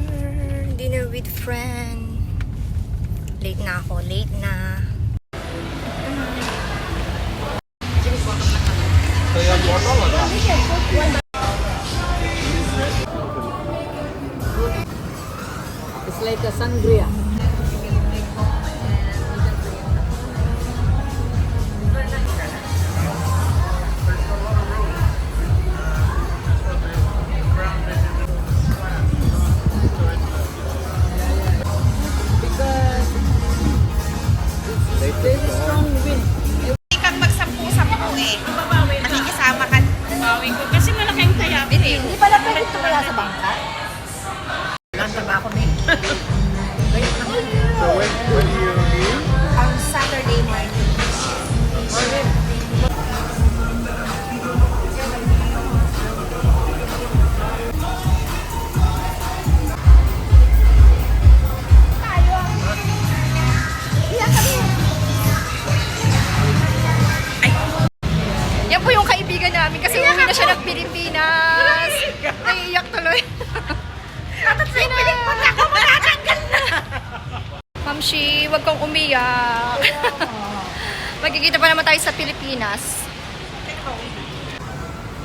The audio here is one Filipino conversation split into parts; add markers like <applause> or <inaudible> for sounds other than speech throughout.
dinner. Dinner with friend. Late na ako. Late na. It's like a sangria. Tumaya sa bangka? Lantaba ako na. So when, when do you leave? Ang Saturday morning. Yan po yung kaibigan namin kasi uwi na siya ng Pilipinas. Naiiyak tuloy. Piling mo na ako matatanggal na. Ma'am Shi, huwag kang umiyak. <laughs> Magkikita pa naman tayo sa Pilipinas.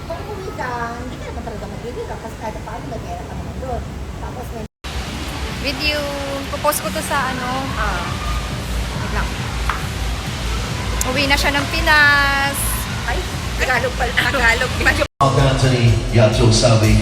Kung uwi ka, hindi ka naman talaga magbibigay kasi kahit paano nag-era ka naman doon. Tapos may Video, popost ko to sa ano. Ah. Wait lang. Uwi na siya ng Pinas. Ay, Tagalog pala. <laughs> Tagalog pala. Mark Anthony, Yatul Sabi,